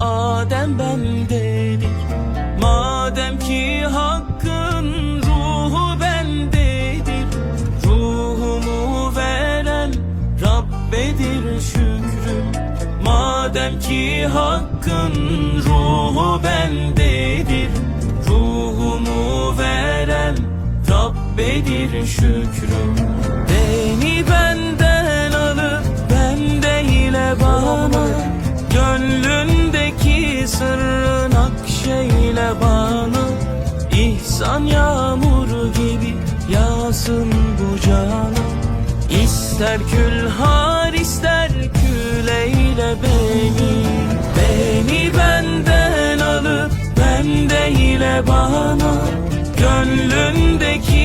Adem bendedir Madem ki hakkın ruhu bendedir Ruhumu veren Rabbedir şükrüm Madem ki hakkın ruhu bendedir Ruhumu veren Rabbedir şükrüm bana Gönlündeki sırrın akşeyle bana İhsan yağmuru gibi yağsın bu cana İster kül har ister kül eyle beni Beni benden alıp bende ile bana